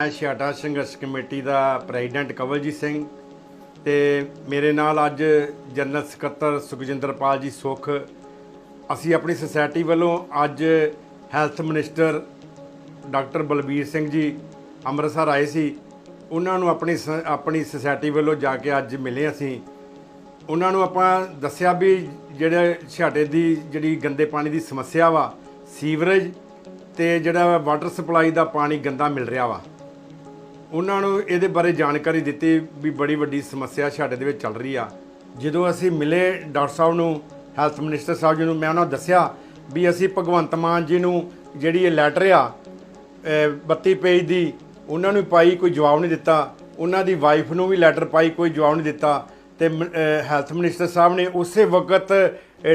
ਮੈਂ ਛਿਆਟਾ ਸੰਘਰਸ਼ ਕਮੇਟੀ ਦਾ ਪ੍ਰੈਜ਼ੀਡੈਂਟ ਕਵਲਜੀਤ ਸਿੰਘ ਤੇ ਮੇਰੇ ਨਾਲ ਅੱਜ ਜਨਰਲ ਸਕੱਤਰ ਸੁਖਜਿੰਦਰਪਾਲ ਜੀ ਸੁਖ। ਅਸੀਂ ਆਪਣੀ ਸੁਸਾਇਟੀ ਵੱਲੋਂ ਅੱਜ health minister doctor Balbir Singh ji Amritsar ਆਏ ਸੀ। ਉਹਨਾਂ ਨੂੰ ਆਪਣੀ ਸ- ਆਪਣੀ ਸੁਸਾਇਟੀ ਵੱਲੋਂ ਜਾ ਕੇ ਅੱਜ ਮਿਲੇ ਅਸੀਂ। ਉਹਨਾਂ ਨੂੰ ਆਪਾਂ ਦੱਸਿਆ ਵੀ ਜਿਹੜੇ ਛਾਟੇ ਦੀ ਜਿਹੜੀ ਗੰਦੇ ਪਾਣੀ ਦੀ ਸਮੱਸਿਆ ਵਾ, ਸੀਵਰੇਜ ਤੇ ਜਿਹੜਾ ਵਾਟਰ ਸਪਲਾਈ ਦਾ ਪਾਣੀ ਗੰਦਾ ਮਿਲ ਰਿਹਾ ਵਾ। ਉਹਨਾਂ ਨੂੰ ਇਹਦੇ ਬਾਰੇ ਜਾਣਕਾਰੀ ਦਿੱਤੀ ਵੀ ਬੜੀ ਵੱਡੀ ਸਮੱਸਿਆ ਸਾਡੇ ਦੇ ਵਿੱਚ ਚੱਲ ਰਹੀ ਆ। ਜਦੋਂ ਅਸੀਂ ਮਿਲੇ ਡਾਕਟਰ ਸਾਹਿਬ ਨੂੰ, ਹੈਲਥ ਮਿਨਿਸਟਰ ਸਾਹਿਬ ਜੀ ਨੂੰ, ਮੈਂ ਉਹਨਾਂ ਨੂੰ ਦੱਸਿਆ ਵੀ ਅਸੀਂ ਭਗਵੰਤ ਮਾਨ ਜੀ ਨੂੰ ਜਿਹੜੀ ਇਹ ਲੈਟਰ ਆ, ਅਹ 32 ਪੇਜ ਦੀ, ਉਹਨਾਂ ਨੂੰ ਪਾਈ ਕੋਈ ਜਵਾਬ ਨਹੀਂ ਦਿੱਤਾ। ਉਹਨਾਂ ਦੀ ਵਾਈਫ ਨੂੰ ਵੀ ਲੈਟਰ ਪਾਈ ਕੋਈ ਜਵਾਬ ਨਹੀਂ ਦਿੱਤਾ। ਤੇ ਹੈਲਥ ਮਿਨਿਸਟਰ ਸਾਹਿਬ ਨੇ ਉਸੇ ਵਕਤ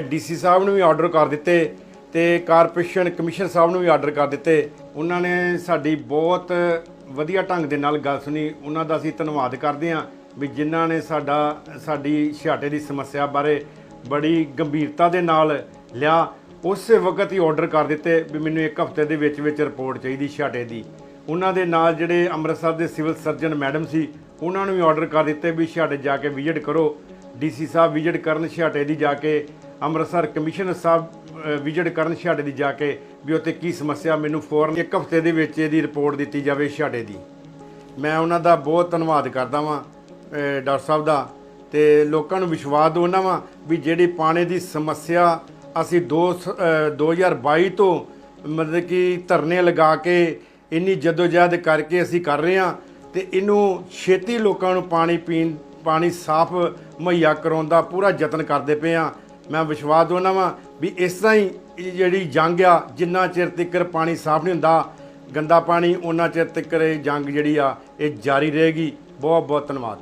ਡੀਸੀ ਸਾਹਿਬ ਨੂੰ ਵੀ ਆਰਡਰ ਕਰ ਦਿੱਤੇ ਤੇ ਕਾਰਪੋਰੇਸ਼ਨ ਕਮਿਸ਼ਨ ਸਾਹਿਬ ਨੂੰ ਵੀ ਆਰਡਰ ਕਰ ਦਿੱਤੇ। ਉਹਨਾਂ ਨੇ ਸਾਡੀ ਬਹੁਤ ਵਧੀਆ ਢੰਗ ਦੇ ਨਾਲ ਗੱਲ ਸੁਣੀ, ਉਹਨਾਂ ਦਾ ਅਸੀਂ ਧੰਨਵਾਦ ਕਰਦੇ ਹਾਂ ਵੀ ਜਿਨ੍ਹਾਂ ਨੇ ਸਾਡਾ, ਸਾਡੀ ਛਾਟੇ ਦੀ ਸਮੱਸਿਆ ਬਾਰੇ ਬੜੀ ਗੰਭੀਰਤਾ ਦੇ ਨਾਲ ਲਿਆ। ਉਸੇ ਵਕਤ ਹੀ ਆਰਡਰ ਕਰ ਦਿੱਤੇ ਵੀ ਮੈਨੂੰ ਇੱਕ ਹਫ਼ਤੇ ਦੇ ਵਿੱਚ ਵਿੱਚ ਰਿਪੋਰਟ ਚਾਹੀਦੀ ਛਾਟੇ ਦੀ। ਉਹਨਾਂ ਦੇ ਨਾਲ ਜਿਹੜੇ ਅੰਮ੍ਰਿਤਸਰ ਦੇ ਸਿਵਲ ਸਰਜਨ ਮੈਡਮ ਸੀ, ਉਹਨਾਂ ਨੂੰ ਵੀ ਆਰਡਰ ਕਰ ਦਿੱਤੇ ਵੀ ਛਾਟੇ ਜਾ ਕੇ ਵਿਜ਼ਿਟ ਕਰੋ। ਡੀਸੀ ਸਾਹਿਬ ਵਿਜ਼ਿਟ ਕਰਨ ਛਾਟੇ ਦੀ ਜਾ ਕੇ ਅੰਮ੍ਰਿਤਸਰ ਕਮਿਸ਼ਨਰ ਸਾਹਿਬ ਵਿਜ਼ਿਟ ਕਰਨ ਛਾਟੇ ਦੀ ਜਾ ਕੇ ਵੀ ਉੱਥੇ ਕੀ ਸਮੱਸਿਆ, ਮੈਨੂੰ ਫੌਰਨ ਇੱਕ ਹਫ਼ਤੇ ਦੇ ਵਿੱਚ ਇਹਦੀ ਰਿਪੋਰਟ ਦਿੱਤੀ ਜਾਵੇ ਛਾਟੇ ਦੀ। ਮੈਂ ਉਹਨਾਂ ਦਾ ਬਹੁਤ ਧੰਨਵਾਦ ਕਰਦਾ ਵਾਂ ਡਾਕਟਰ ਸਾਹਿਬ ਦਾ ਤੇ ਲੋਕਾਂ ਨੂੰ ਵਿਸ਼ਵਾਸ ਦਿਵਾਉਣਾ ਵਾਂ ਵੀ ਜਿਹੜੀ ਪਾਣੀ ਦੀ ਸਮੱਸਿਆ ਅਸੀਂ ਦੋ ਸ- ਅਹ 2022 ਤੋਂ ਮਤਲਬ ਕਿ ਧਰਨੇ ਲਗਾ ਕੇ ਇੰਨੀ ਜਦੋਜਹਿਦ ਕਰਕੇ ਅਸੀਂ ਕਰ ਰਹੇ ਹਾਂ ਤੇ ਇਹਨੂੰ ਛੇਤੀ ਲੋਕਾਂ ਨੂੰ ਪਾਣੀ ਪੀਣ, ਪਾਣੀ ਸਾਫ਼ ਮੁਹੱਈਆ ਕਰਾਉਣ ਦਾ ਪੂਰਾ ਯਤਨ ਕਰਦੇ ਪਏ ਆ ਮੈਂ ਵਿਸ਼ਵਾਸ ਦਿਵਾਉਣਾ ਵਾਂ ਵੀ ਇਸ ਤਰ੍ਹਾਂ ਹੀ ਇਹ ਜਿਹੜੀ ਜੰਗ ਆ, ਜਿੰਨਾ ਚਿਰ ਤੱਕ ਪਾਣੀ ਸਾਫ਼ ਨਹੀਂ ਹੁੰਦਾ, ਗੰਦਾ ਪਾਣੀ ਉਹਨਾਂ ਚਿਰ ਤੱਕ ਇਹ ਜੰਗ ਜਿਹੜੀ ਆ, ਇਹ ਜਾਰੀ ਰਹੇਗੀ। ਬਹੁਤ ਬਹੁਤ ਧੰਨਵਾਦ।